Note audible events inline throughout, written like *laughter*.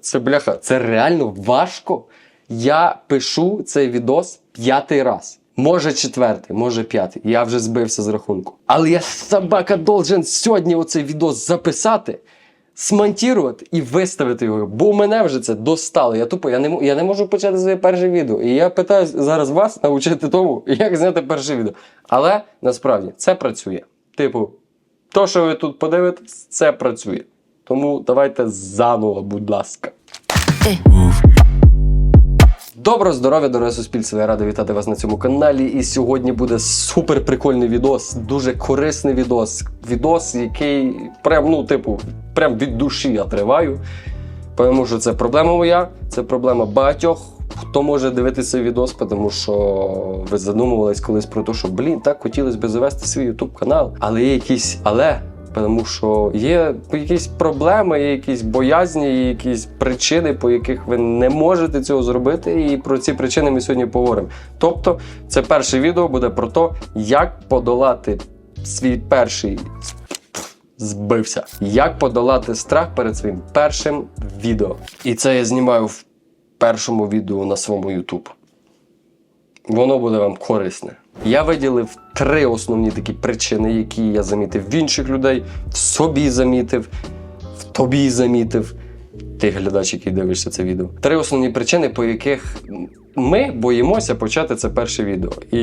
Це бляха, це реально важко. Я пишу цей відос п'ятий раз. Може четвертий, може п'ятий. Я вже збився з рахунку. Але я собака должен сьогодні оцей відос записати, смонтувати і виставити його. Бо у мене вже це достало. Я тупо я не, я не можу почати своє перше відео. І я питаю зараз вас навчити тому, *laughs* як зняти перше відео. Але насправді це працює. Типу, то, що ви тут подивитесь, це працює. Тому давайте заново, будь ласка. Доброго здоров'я, дороге суспільство! Я радий вітати вас на цьому каналі. І сьогодні буде супер прикольний відос, дуже корисний відос. Відос, який прям, ну, типу, прям від душі я триваю. Тому що це проблема моя, це проблема багатьох. Хто може дивитися відос, тому що ви задумувались колись про те, що блін, так хотілося б завести свій YouTube канал, але є якісь але. Тому що є якісь проблеми, є якісь боязні, є якісь причини, по яких ви не можете цього зробити. І про ці причини ми сьогодні поговоримо. Тобто, це перше відео буде про те, як подолати свій перший збився. Як подолати страх перед своїм першим відео. І це я знімаю в першому відео на своєму YouTube. Воно буде вам корисне. Я виділив три основні такі причини, які я замітив в інших людей, в собі замітив, в тобі замітив. Ти глядач, який дивишся це відео. Три основні причини, по яких ми боїмося почати це перше відео. І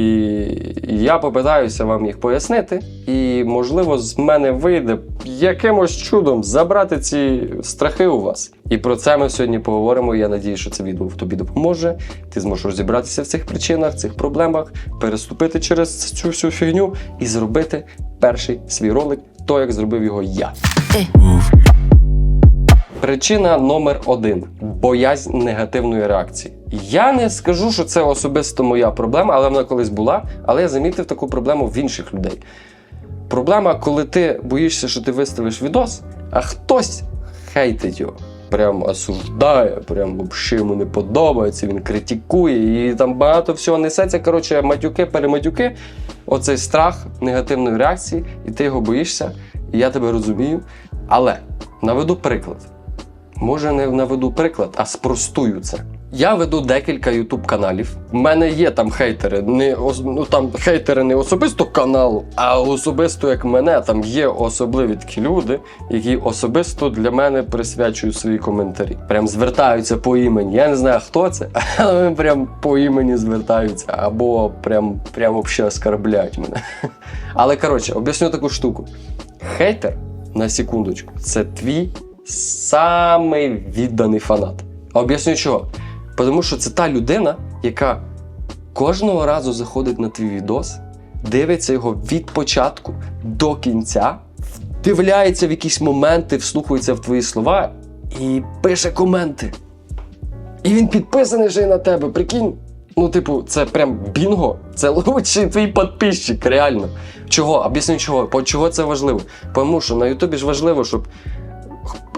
я попитаюся вам їх пояснити, і, можливо, з мене вийде якимось чудом забрати ці страхи у вас. І про це ми сьогодні поговоримо. Я надію, що це відео тобі допоможе. Ти зможеш розібратися в цих причинах, цих проблемах, переступити через цю всю фігню і зробити перший свій ролик, то як зробив його я. Причина номер один боязнь негативної реакції. Я не скажу, що це особисто моя проблема, але вона колись була. Але я замітив таку проблему в інших людей. Проблема, коли ти боїшся, що ти виставиш відос, а хтось хейтить його. Прям осуждає, прям вообще йому не подобається, він критикує, і там багато всього несеться. Коротше, матюки, перематюки. Оцей страх негативної реакції, і ти його боїшся, і я тебе розумію. Але наведу приклад. Може, не наведу приклад, а спростую це. Я веду декілька ютуб каналів. У мене є там хейтери, не ну там хейтери не особисто каналу, а особисто як мене. Там є особливі такі люди, які особисто для мене присвячують свої коментарі. Прям звертаються по імені. Я не знаю, хто це, *laughs* але вони прям по імені звертаються, або прям прям вообще оскарбляють мене. *laughs* Але коротше, об'ясню таку штуку. Хейтер, на секундочку, це твій самий відданий фанат. А об'ясню чого? Тому що це та людина, яка кожного разу заходить на твій відос, дивиться його від початку до кінця, вдивляється в якісь моменти, вслухається в твої слова і пише коменти. І він підписаний й на тебе, прикинь. Ну, типу, це прям бінго. Це *laughs* лучший твій підписчик, реально. Чого? Об'ясню чого. Чого це важливо? Тому що на Ютубі ж важливо, щоб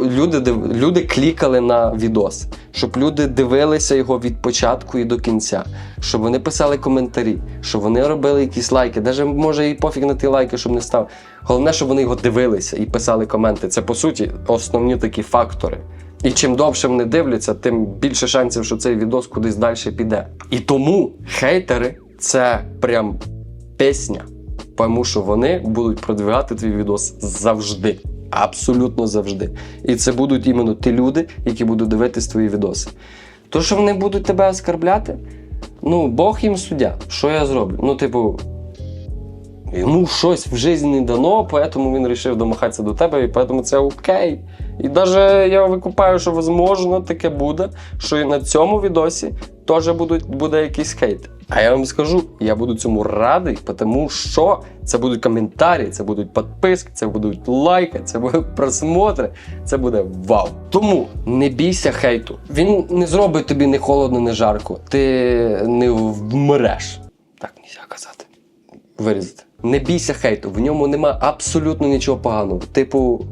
люди, люди клікали на відос, щоб люди дивилися його від початку і до кінця, щоб вони писали коментарі, щоб вони робили якісь лайки. Навіть може і пофіг на ті лайки, щоб не став. Головне, щоб вони його дивилися і писали коменти. Це по суті основні такі фактори. І чим довше вони дивляться, тим більше шансів, що цей відос кудись далі піде. І тому хейтери це прям пісня. Тому що вони будуть продвигати твій відос завжди. Абсолютно завжди. І це будуть іменно ті люди, які будуть дивитись твої відоси. То, що вони будуть тебе оскарбляти, ну, Бог їм суддя. Що я зроблю? Ну, типу, йому щось в житті не дано, тому він вирішив домахатися до тебе, і тому це окей. І навіть я викупаю, що можливо таке буде, що і на цьому відосі теж буде якийсь хейт. А я вам скажу, я буду цьому радий, тому що це будуть коментарі, це будуть підписки, це будуть лайки, це будуть *laughs* просмотри, це буде вау. Тому не бійся хейту. Він не зробить тобі не холодно, не жарко. Ти не вмреш. Так нельзя казати вирізати. Не бійся хейту, в ньому нема абсолютно нічого поганого. Типу,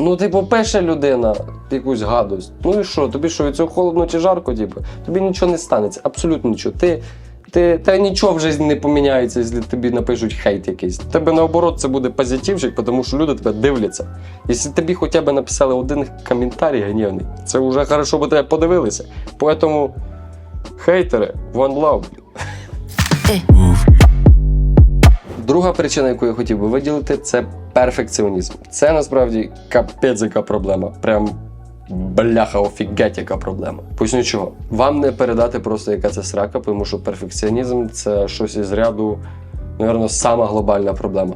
ну, типу, пише людина якусь гадость. Ну і що? Тобі що, від цього холодно чи жарко, типу? Тобі нічого не станеться, абсолютно нічого. Ти Ти, та нічого в житті не поміняється, якщо тобі напишуть хейт якийсь. Тебе наоборот це буде позитивчик, тому що люди тебе дивляться. Якщо тобі хоча б написали один коментарій гнівний, це вже хорошо, бо тебе подивилися. Поэтому хейтери, one love. Друга причина, яку я хотів би виділити, це перфекціонізм. Це насправді капець яка проблема. Прям бляха, офігеть, яка проблема. Поясню чого. Вам не передати просто, яка це срака, тому що перфекціонізм це щось із ряду, напевно, сама глобальна проблема.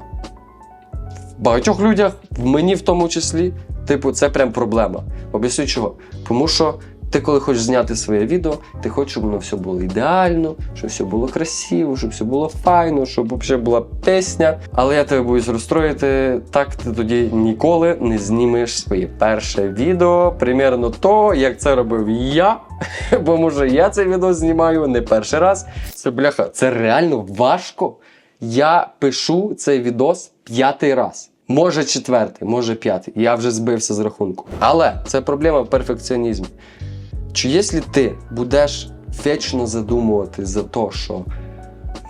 В багатьох людях, в мені в тому числі, типу, це прям проблема. Об'ясню чого. Тому що ти, коли хочеш зняти своє відео, ти хочеш, щоб воно все було ідеально, щоб все було красиво, щоб все було файно, щоб взагалі була пісня. Але я тебе боюсь розстроїти, так ти тоді ніколи не знімеш своє перше відео. Примірно то, як це робив я. *laughs* Бо може я це відео знімаю не перший раз. Це бляха, це реально важко. Я пишу цей відос п'ятий раз. Може четвертий, може п'ятий. Я вже збився з рахунку. Але це проблема в перфекціонізмі. Чи якщо ти будеш вічно задумувати за те, що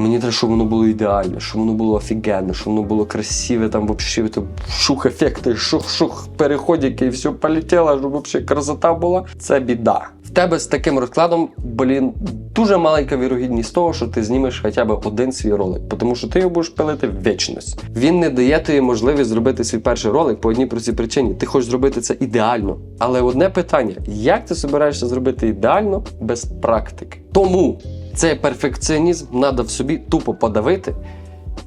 мені треба, щоб воно було ідеально, щоб воно було офігенно, щоб воно було красиве, там вообще шух ефекти, шух-шух, переходики, і все полетіло, щоб вообще красота була, це біда. В тебе з таким розкладом, блін, дуже маленька вірогідність того, що ти знімеш хоча б один свій ролик, тому що ти його будеш пилити в вічність. Він не дає тобі можливість зробити свій перший ролик по одній простій причині. Ти хочеш зробити це ідеально. Але одне питання: як ти збираєшся зробити ідеально без практики? Тому цей перфекціонізм треба в собі тупо подавити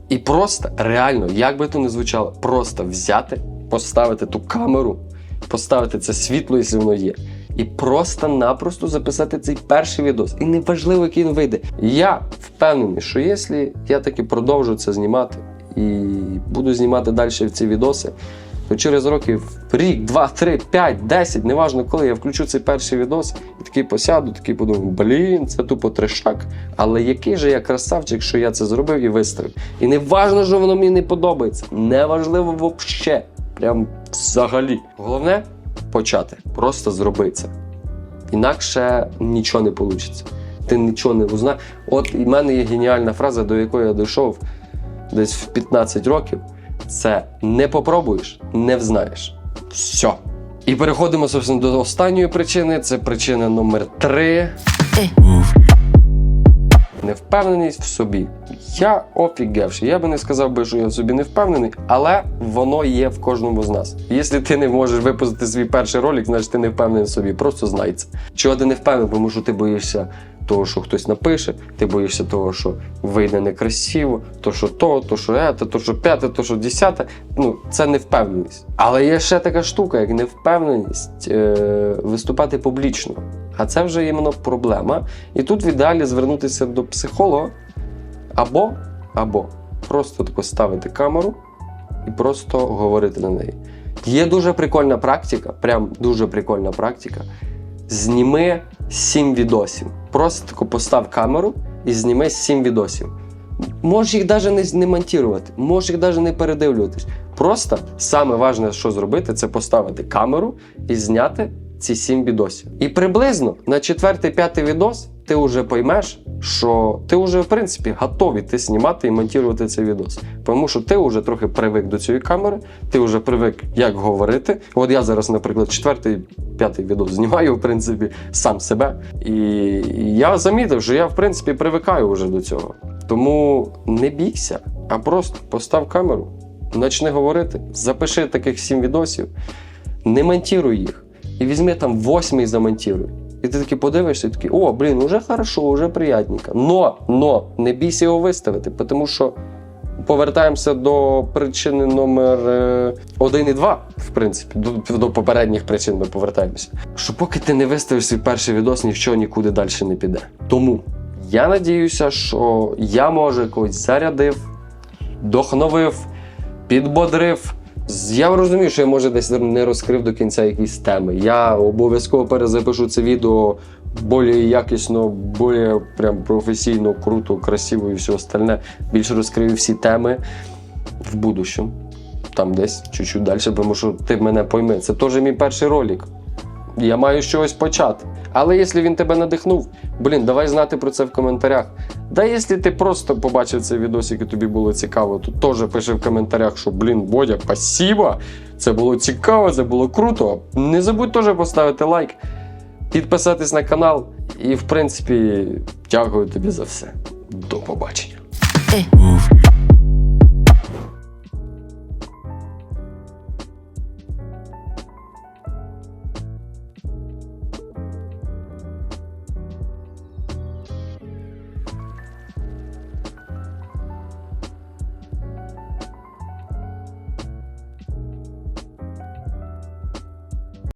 і просто реально, як би то не звучало, просто взяти, поставити ту камеру, поставити це світло, якщо воно є. І просто-напросто записати цей перший відос. І неважливо, який він вийде. Я впевнений, що якщо я таки продовжу це знімати і буду знімати далі ці відоси, то через років рік, два, три, п'ять, десять, неважно коли я включу цей перший відос і такий посяду, такий подумаю, блін, це тупо трешак. Але який же я красавчик, що я це зробив і виставив. І не важно, що воно мені не подобається. Неважливо взагалі. Прям взагалі. Головне почати. Просто зроби це. Інакше нічого не вийде. Ти нічого не узнаєш. От і в мене є геніальна фраза, до якої я дійшов десь в 15 років. Це не попробуєш, не взнаєш. Все. І переходимо собственно, до останньої причини. Це причина номер три. Невпевненість в собі. Я офігевший. Я би не сказав би, що я в собі не впевнений, але воно є в кожному з нас. Якщо ти не можеш випустити свій перший ролик, значить ти не впевнений в собі. Просто знай це. Чого ти не впевнений, тому що ти боїшся того, що хтось напише, ти боїшся того, що вийде некрасиво, то що то, то що ете, то що п'яте, то що десяте. Ну, це невпевненість. Але є ще така штука, як невпевненість е- виступати публічно. А це вже іменно проблема. І тут в ідеалі звернутися до психолога або, або просто тако ставити камеру і просто говорити на неї. Є дуже прикольна практика, прям дуже прикольна практика. Зніми 7 відосів. Просто тако постав камеру і зніми 7 відосів. Можеш їх навіть не, не монтувати, можеш їх навіть не передивлюватись. Просто саме важне, що зробити, це поставити камеру і зняти ці 7 відосів. І приблизно на четвертий-п'ятий відос ти вже поймеш, що ти вже в принципі готовий ти знімати і монтувати цей відос. Тому що ти вже трохи привик до цієї камери, ти вже привик, як говорити. От я зараз, наприклад, четвертий, п'ятий відос знімаю, в принципі, сам себе. І я замітив, що я в принципі привикаю вже до цього. Тому не бійся, а просто постав камеру, почни говорити, запиши таких сім відосів, не монтіруй їх. І візьми там восьмий замонтіруй. І ти такий подивишся, і такий, о, блін, уже хорошо, уже приятненько. Но, но, не бійся його виставити, тому що повертаємося до причини номер 1 і 2, в принципі, до, до попередніх причин ми повертаємося. Що поки ти не виставиш свій перший відос, нічого нікуди далі не піде. Тому я надіюся, що я може когось зарядив, дохновив, підбодрив. Я розумію, що я може десь не розкрив до кінця якісь теми. Я обов'язково перезапишу це відео більш якісно, більш прям професійно, круто, красиво і все остальне. Більше розкрию всі теми в будущому. Там десь чуть-чуть далі, тому що ти мене пойми. Це теж мій перший ролик. Я маю чогось почати. Але якщо він тебе надихнув, блін, давай знати про це в коментарях. Да якщо ти просто побачив цей відосик і тобі було цікаво, то теж пиши в коментарях, що блін, Бодя, спасибо! Це було цікаво, це було круто. Не забудь теж поставити лайк, підписатись на канал. І, в принципі, дякую тобі за все. До побачення. Move.